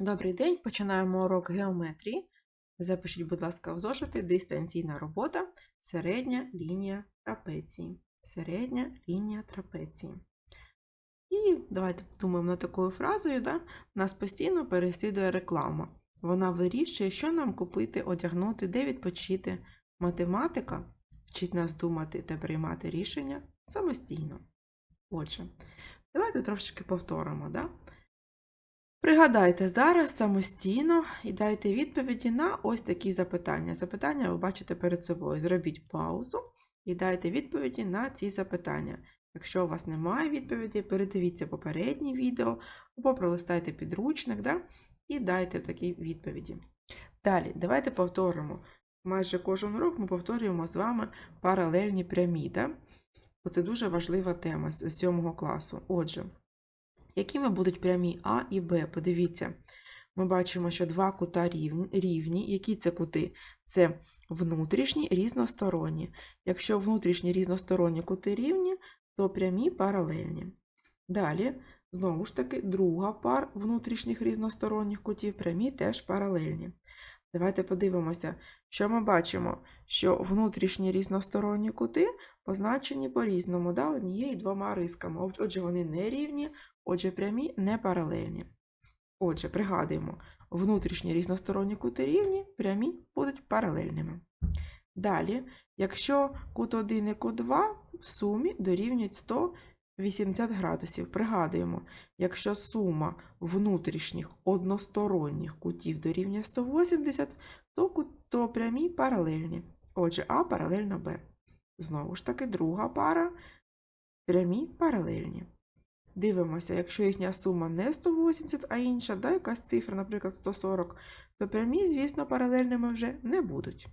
Добрий день, починаємо урок геометрії. Запишіть, будь ласка, в зошити дистанційна робота, середня лінія трапеції. Середня лінія трапеції. І давайте подумаємо над такою фразою. Да? Нас постійно переслідує реклама. Вона вирішує, що нам купити, одягнути, де відпочити. Математика вчить нас думати та приймати рішення самостійно. Отже, давайте трошечки повторимо. Да? Пригадайте зараз самостійно і дайте відповіді на ось такі запитання. Запитання ви бачите перед собою. Зробіть паузу і дайте відповіді на ці запитання. Якщо у вас немає відповіді, передивіться попереднє відео або пролистайте підручник да? і дайте такі відповіді. Далі, давайте повторимо. Майже кожен урок ми повторюємо з вами паралельні прямі. Бо Це дуже важлива тема з 7 класу. Отже, якими будуть прямі А і Б? Подивіться, ми бачимо, що два кута рівні. Які це кути? Це внутрішні різносторонні. Якщо внутрішні різносторонні кути рівні, то прямі паралельні. Далі, знову ж таки, друга пар внутрішніх різносторонніх кутів прямі теж паралельні. Давайте подивимося, що ми бачимо, що внутрішні різносторонні кути позначені по-різному, да, однією і двома рисками. Отже, вони не рівні, отже, прямі не паралельні. Отже, пригадуємо, внутрішні різносторонні кути рівні, прямі будуть паралельними. Далі, якщо кут 1 і кут 2 в сумі дорівнюють 180 градусів. Пригадуємо, якщо сума внутрішніх односторонніх кутів дорівнює 180, то, кут- то прямі паралельні. Отже, А паралельно Б. Знову ж таки, друга пара прямі паралельні. Дивимося, якщо їхня сума не 180, а інша, да, якась цифра, наприклад, 140, то прямі, звісно, паралельними вже не будуть.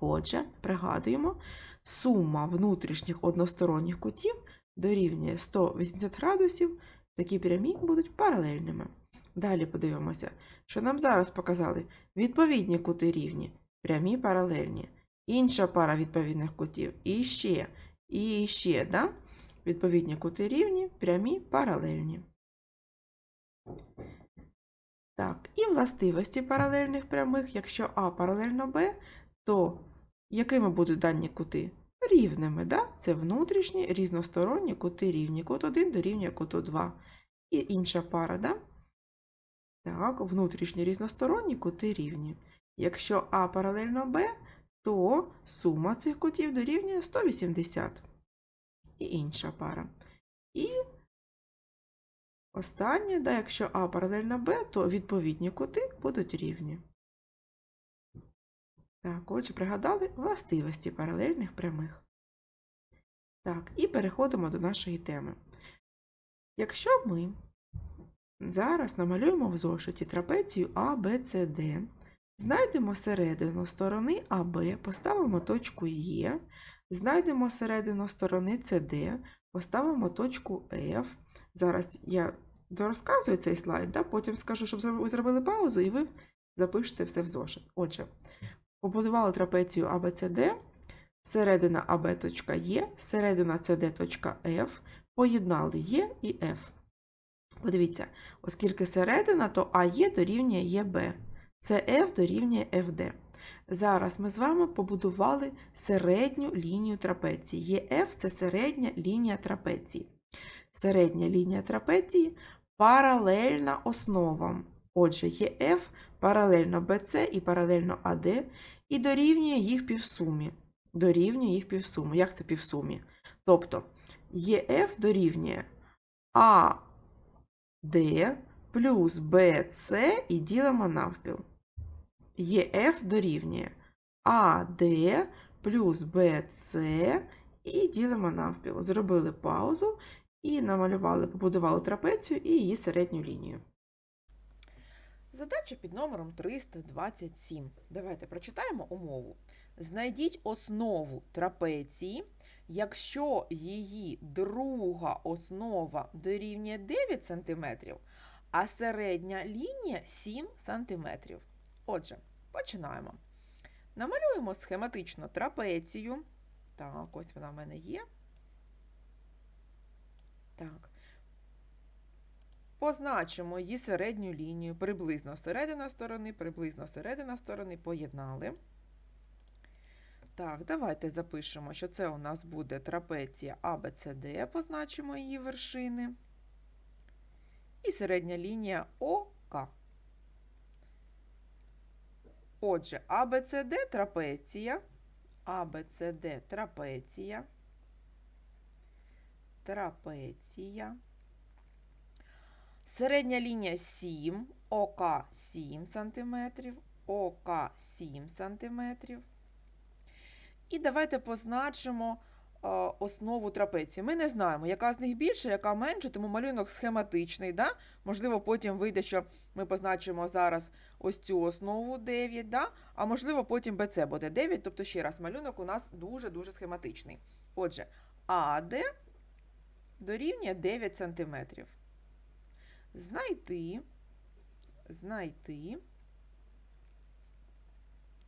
Отже, пригадуємо, сума внутрішніх односторонніх кутів дорівнює 180 градусів, такі прямі будуть паралельними. Далі подивимося, що нам зараз показали відповідні кути рівні, прямі паралельні, інша пара відповідних кутів, і ще, і ще, да? Відповідні кути рівні, прямі паралельні. Так, і властивості паралельних прямих, якщо А паралельно Б, то якими будуть дані кути? Рівними, да? Це внутрішні різносторонні кути рівні. Кут 1 дорівнює куту 2. І інша пара, да? Так, внутрішні різносторонні кути рівні. Якщо А паралельно Б, то сума цих кутів дорівнює 180. І інша пара. І останнє, да, якщо А паралельно Б, то відповідні кути будуть рівні. Так, отже, пригадали властивості паралельних прямих. Так, і переходимо до нашої теми. Якщо ми зараз намалюємо в зошиті трапецію А, Б, С, Д, знайдемо середину сторони АБ, поставимо точку Е, знайдемо середину сторони СД, поставимо точку F. Зараз я дорозказую цей слайд, да? потім скажу, щоб ви зробили паузу, і ви запишете все в зошит. Отже, побудували трапецію ABCD, середина АБ точка Е, середина СД точка F, поєднали Е і F. Подивіться, оскільки середина, то АЕ дорівнює ЄБ, СФ дорівнює ФД. Зараз ми з вами побудували середню лінію трапеції. ЄФ це середня лінія трапеції. Середня лінія трапеції паралельна основам. Отже, ЄФ паралельно БЦ і паралельно АД, і дорівнює їх півсумі. Дорівнює їх півсумі. Як це півсумі? Тобто ЄФ дорівнює АД плюс БЦ і ділимо навпіл. ЄФ дорівнює АД плюс БЦ і ділимо навпіл. Зробили паузу і намалювали, побудували трапецію і її середню лінію. Задача під номером 327. Давайте прочитаємо умову. Знайдіть основу трапеції, якщо її друга основа дорівнює 9 см, а середня лінія 7 см. Отже, починаємо. Намалюємо схематично трапецію. Так, ось вона в мене є. Так. Позначимо її середню лінію, приблизно середина сторони, приблизно середина сторони, поєднали. Так, давайте запишемо, що це у нас буде трапеція ABCD, позначимо її вершини. І середня лінія ОК. Отже, АБЦД трапеція, АБЦД трапеція, трапеція. Середня лінія 7, ОК 7 см, ОК 7 см. І давайте позначимо основу трапеції. Ми не знаємо, яка з них більша, яка менша, тому малюнок схематичний. Да? Можливо, потім вийде, що ми позначимо зараз ось цю основу 9, да? а можливо, потім БЦ буде 9. Тобто, ще раз, малюнок у нас дуже-дуже схематичний. Отже, АД дорівнює 9 см. Знайти, знайти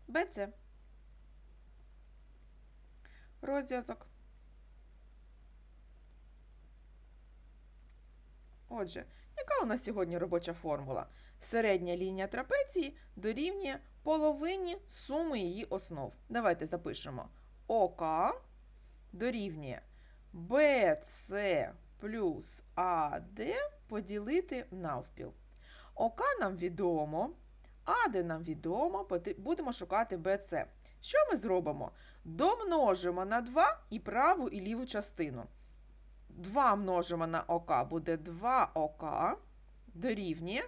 БЦ. Розв'язок. Отже, яка у нас сьогодні робоча формула? Середня лінія трапеції дорівнює половині суми її основ. Давайте запишемо. ОК дорівнює BC плюс АД поділити навпіл. ОК нам відомо, АД нам відомо, будемо шукати БЦ. Що ми зробимо? Домножимо на 2 і праву і ліву частину. 2 множимо на ОК буде 2 ОК дорівнює.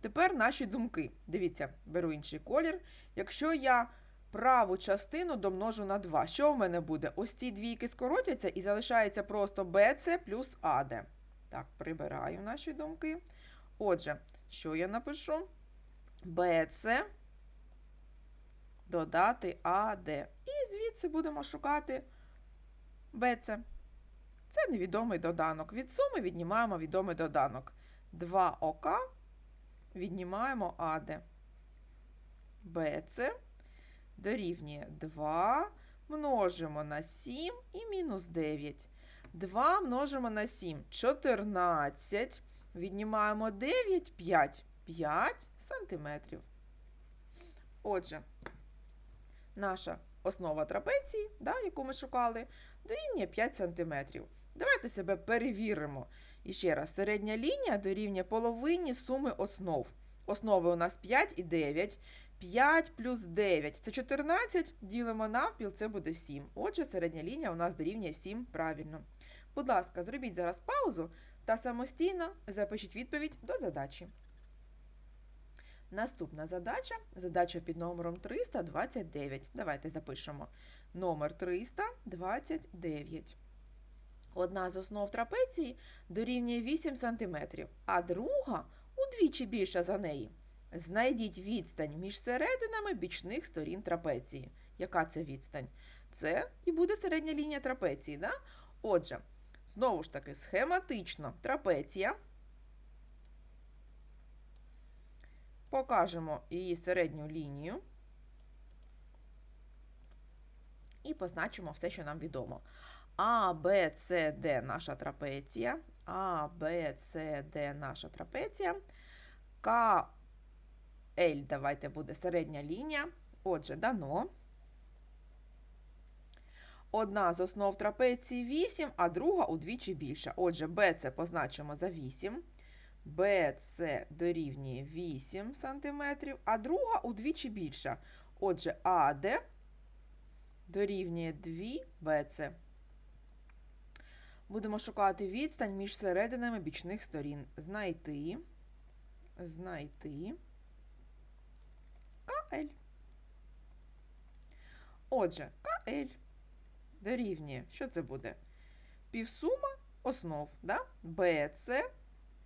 Тепер наші думки. Дивіться, беру інший колір. Якщо я праву частину домножу на 2, що в мене буде? Ось ці двійки скоротяться і залишається просто BC плюс AD. Так, прибираю наші думки. Отже, що я напишу? BC додати АД. І звідси будемо шукати БЦ. Це невідомий доданок. Від суми віднімаємо відомий доданок. 2 ОК віднімаємо АД. БЦ дорівнює 2 множимо на 7 і мінус 9. 2 множимо на 7 14. Віднімаємо 9, 5, 5 сантиметрів. Отже, наша основа трапеції, да, яку ми шукали, дорівнює 5 см. Давайте себе перевіримо. І ще раз, середня лінія дорівнює половині суми основ. Основи у нас 5 і 9. 5 плюс 9 це 14, ділимо навпіл, це буде 7. Отже, середня лінія у нас дорівнює 7 правильно. Будь ласка, зробіть зараз паузу та самостійно запишіть відповідь до задачі. Наступна задача задача під номером 329. Давайте запишемо номер 329. Одна з основ трапеції дорівнює 8 см, а друга удвічі більша за неї. Знайдіть відстань між серединами бічних сторін трапеції. Яка це відстань? Це і буде середня лінія трапеції. Да? Отже, знову ж таки, схематично трапеція. Покажемо її середню лінію і позначимо все, що нам відомо. А, Б, С, Д наша трапеція. А, Б, С, Д наша трапеція. К, Л, давайте буде середня лінія. Отже, дано. Одна з основ трапеції 8, а друга удвічі більша. Отже, Б це позначимо за 8. BC дорівнює 8 см, а друга удвічі більша. Отже, АД дорівнює 2 BC. Будемо шукати відстань між серединами бічних сторін. Знайти, знайти КЛ. Отже, КЛ дорівнює, що це буде? Півсума основ, да? BC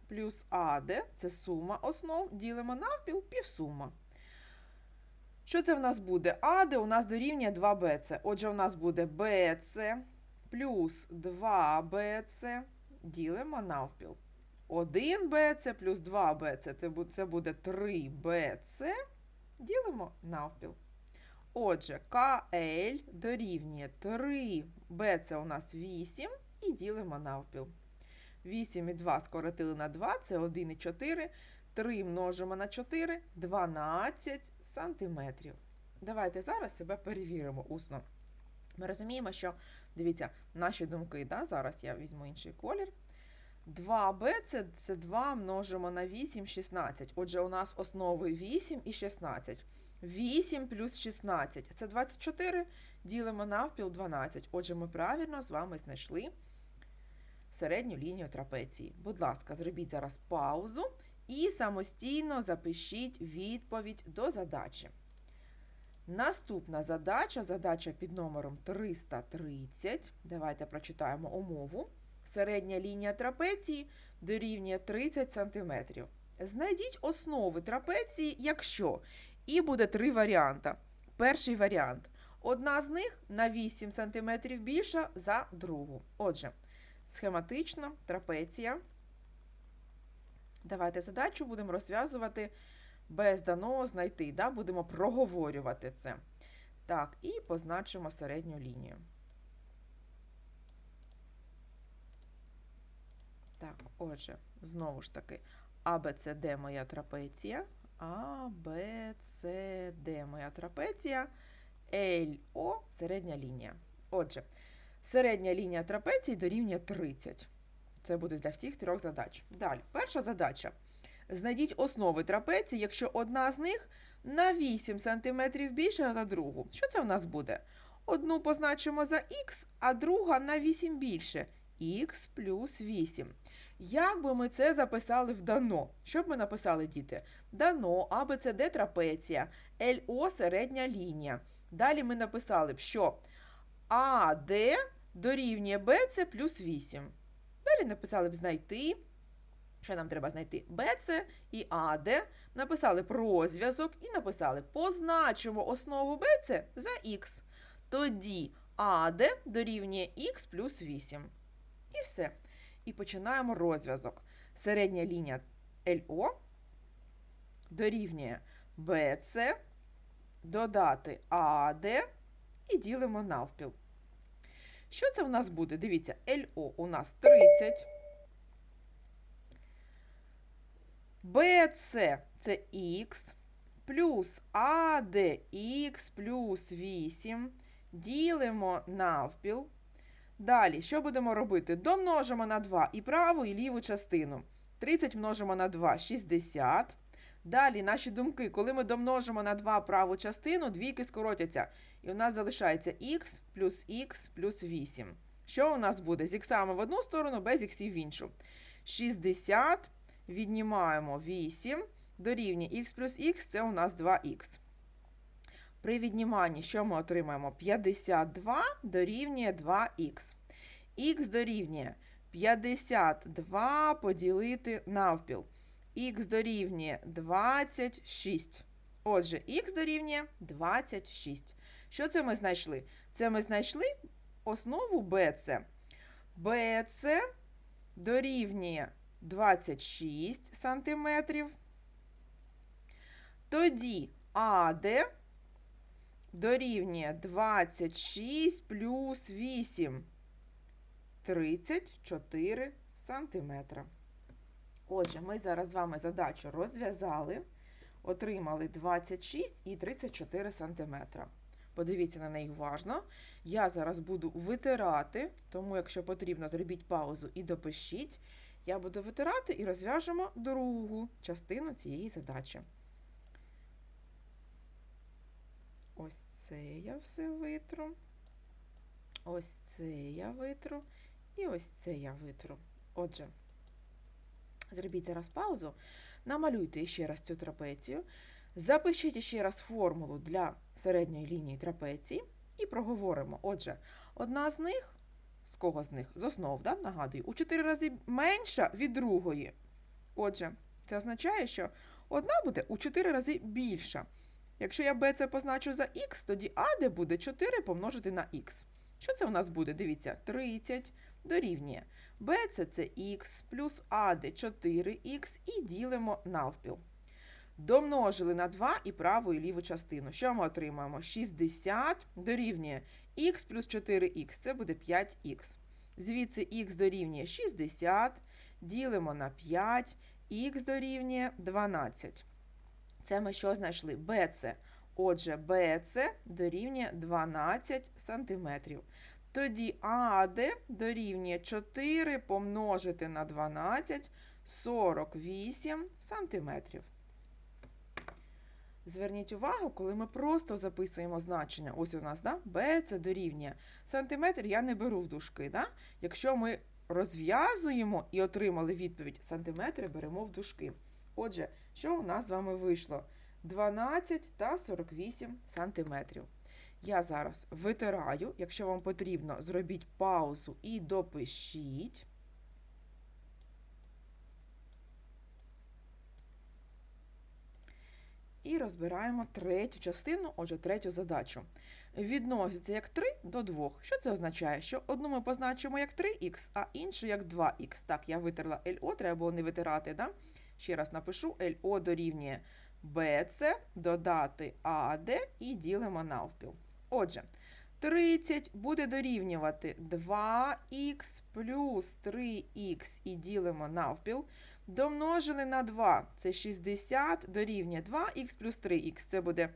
плюс АД це сума основ, ділимо навпіл півсума. Що це в нас буде? АД у нас дорівнює 2БЦ. Отже, у нас буде БЦ плюс 2БЦ ділимо навпіл. 1БЦ плюс 2БЦ це буде 3БЦ. Ділимо навпіл. Отже, КЛ дорівнює 3БЦ у нас 8 і ділимо навпіл. 8 і 2 скоротили на 2, це 1 і 4. 3 множимо на 4, 12 сантиметрів. Давайте зараз себе перевіримо усно. Ми розуміємо, що, дивіться, наші думки, да? зараз я візьму інший колір. 2b це, це 2 множимо на 8, 16. Отже, у нас основи 8 і 16. 8 плюс 16 це 24, ділимо навпіл 12. Отже, ми правильно з вами знайшли середню лінію трапеції. Будь ласка, зробіть зараз паузу і самостійно запишіть відповідь до задачі. Наступна задача, задача під номером 330. Давайте прочитаємо умову. Середня лінія трапеції дорівнює 30 см. Знайдіть основи трапеції, якщо. І буде три варіанти. Перший варіант. Одна з них на 8 см більша за другу. Отже, схематично трапеція. Давайте задачу будемо розв'язувати без даного знайти. Да? Будемо проговорювати це. Так, і позначимо середню лінію. Так, отже, знову ж таки, ABCD моя трапеція. ABCD моя трапеція. LO середня лінія. Отже, середня лінія трапеції дорівнює 30. Це буде для всіх трьох задач. Далі, перша задача. Знайдіть основи трапеції, якщо одна з них на 8 см більша за другу. Що це у нас буде? Одну позначимо за х, а друга на 8 більше. Х плюс 8. Як би ми це записали в дано? Що б ми написали, діти? Дано, АБЦД трапеція, ЛО середня лінія. Далі ми написали б, що АД дорівнює БЦ плюс 8. Далі написали б знайти. Що нам треба знайти? БЦ і АД. Написали б розв'язок і написали позначимо основу БЦ за х. Тоді АД дорівнює х плюс 8. І все. І починаємо розв'язок. Середня лінія ЛО дорівнює БЦ, додати АД і ділимо навпіл. Що це в нас буде? Дивіться, ЛО у нас 30. БЦ це х, плюс АД х плюс 8. Ділимо навпіл. Далі, що будемо робити? Домножимо на 2 і праву, і ліву частину. 30 множимо на 2 60. Далі наші думки, коли ми домножимо на 2 праву частину, двійки скоротяться. І у нас залишається х плюс х плюс 8. Що у нас буде? З іксами в одну сторону, без іксів в іншу. 60 віднімаємо 8, дорівнює х плюс х це у нас 2х. При відніманні, що ми отримаємо? 52 дорівнює 2х. Х дорівнює 52 поділити навпіл. Х дорівнює 26. Отже, х дорівнює 26. Що це ми знайшли? Це ми знайшли основу BC. BC дорівнює 26 см. Тоді АД дорівнює 26 плюс 8 34 сантиметра. Отже, ми зараз з вами задачу розв'язали, отримали 26 і 34 сантиметра. Подивіться на неї уважно. Я зараз буду витирати, тому, якщо потрібно, зробіть паузу і допишіть. Я буду витирати і розв'яжемо другу частину цієї задачі. Ось це я все витру. Ось це я витру. І ось це я витру. Отже, зробіть зараз паузу, намалюйте ще раз цю трапецію, запишіть ще раз формулу для середньої лінії трапеції і проговоримо. Отже, одна з них, з кого з них? З основ, да? нагадую, у 4 рази менша від другої. Отже, це означає, що одна буде у 4 рази більша. Якщо я b це позначу за х, тоді а буде 4 помножити на х. Що це у нас буде? Дивіться, 30 дорівнює. b це це х плюс а 4х і ділимо навпіл. Домножили на 2 і праву і ліву частину. Що ми отримаємо? 60 дорівнює х плюс 4х, це буде 5х. Звідси х дорівнює 60, ділимо на 5, х дорівнює 12. Це ми що знайшли? BC. Отже, BC дорівнює 12 см. Тоді АД дорівнює 4 помножити на 12 48 см. Зверніть увагу, коли ми просто записуємо значення. Ось у нас да? B це дорівнює. Сантиметр я не беру в дужки. Да? Якщо ми розв'язуємо і отримали відповідь сантиметри, беремо в дужки. Отже, що у нас з вами вийшло? 12 та 48 сантиметрів. Я зараз витираю. Якщо вам потрібно, зробіть паузу і допишіть. І розбираємо третю частину, отже, третю задачу. Відноситься як 3 до 2. Що це означає? Що одну ми позначимо як 3х, а іншу як 2х. Так, я витерла LO, треба було не витирати. Да? Ще раз напишу: LO дорівнює BC, додати AD і ділимо навпіл. Отже, 30 буде дорівнювати 2х плюс 3х і ділимо навпіл. Домножили на 2, це 60, дорівнює 2х плюс 3х, це буде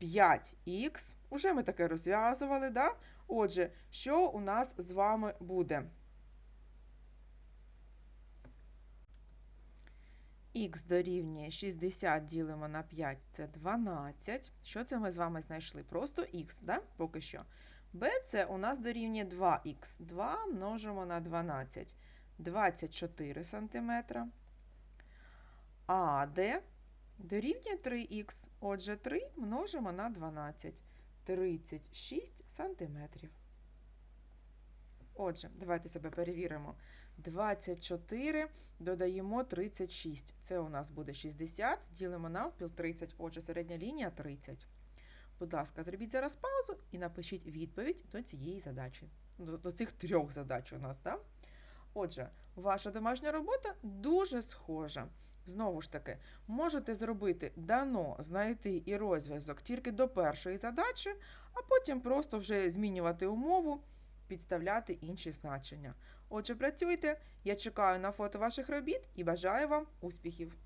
5х. Уже ми таке розв'язували, да? Отже, що у нас з вами буде? Х дорівнює 60 ділимо на 5, це 12. Що це ми з вами знайшли? Просто х, да? поки що. b це у нас дорівнює 2х. 2 множимо на 12. 24 см. АД дорівнює 3х. Отже, 3 множимо на 12. 36 см. Отже, давайте себе перевіримо. 24 додаємо 36. Це у нас буде 60, ділимо навпіл 30. Отже, середня лінія 30. Будь ласка, зробіть зараз паузу і напишіть відповідь до цієї задачі. До, до цих трьох задач у нас, так? Отже, ваша домашня робота дуже схожа. Знову ж таки, можете зробити дано, знайти і розв'язок тільки до першої задачі, а потім просто вже змінювати умову, підставляти інші значення. Отже, працюйте. Я чекаю на фото ваших робіт і бажаю вам успіхів!